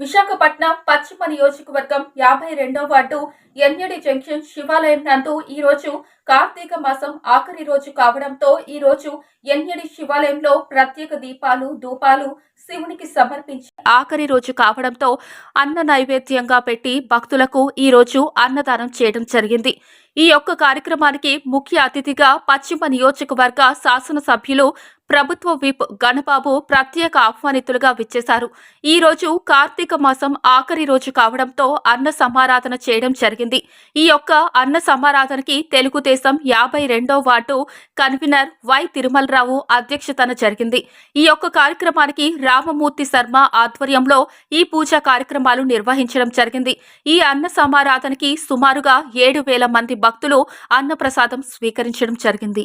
విశాఖపట్నం పశ్చిమ నియోజకవర్గం యాభై రెండో వార్డు ఎన్యడి జంక్షన్ శివాలయం నందు ఈ రోజు కార్తీక మాసం ఆఖరి రోజు కావడంతో ఈ రోజు ఎన్యడి శివాలయంలో ప్రత్యేక దీపాలు ధూపాలు శివునికి సమర్పించి ఆఖరి రోజు కావడంతో అన్న నైవేద్యంగా పెట్టి భక్తులకు ఈ రోజు అన్నదానం చేయడం జరిగింది. ఈ యొక్క కార్యక్రమానికి ముఖ్య అతిథిగా పశ్చిమ నియోజకవర్గ శాసనసభ్యులు ప్రభుత్వ విప్ గణబాబు ప్రత్యేక ఆహ్వానితులుగా విచ్చేశారు. ఈ రోజు కార్తీక మాసం ఆఖరి రోజు కావడంతో అన్న సమారాధన చేయడం జరిగింది. ఈ యొక్క అన్న సమారాధనకి తెలుగుదేశం యాభై రెండో వార్డు కన్వీనర్ వై తిరుమలరావు అధ్యక్షతన జరిగింది. ఈ యొక్క కార్యక్రమానికి రామమూర్తి శర్మ ఆధ్వర్యంలో ఈ పూజా కార్యక్రమాలు నిర్వహించడం జరిగింది. ఈ అన్న సమారాధనకి సుమారుగా ఏడు వేల మంది భక్తులు అన్నప్రసాదం స్వీకరించడం జరిగింది.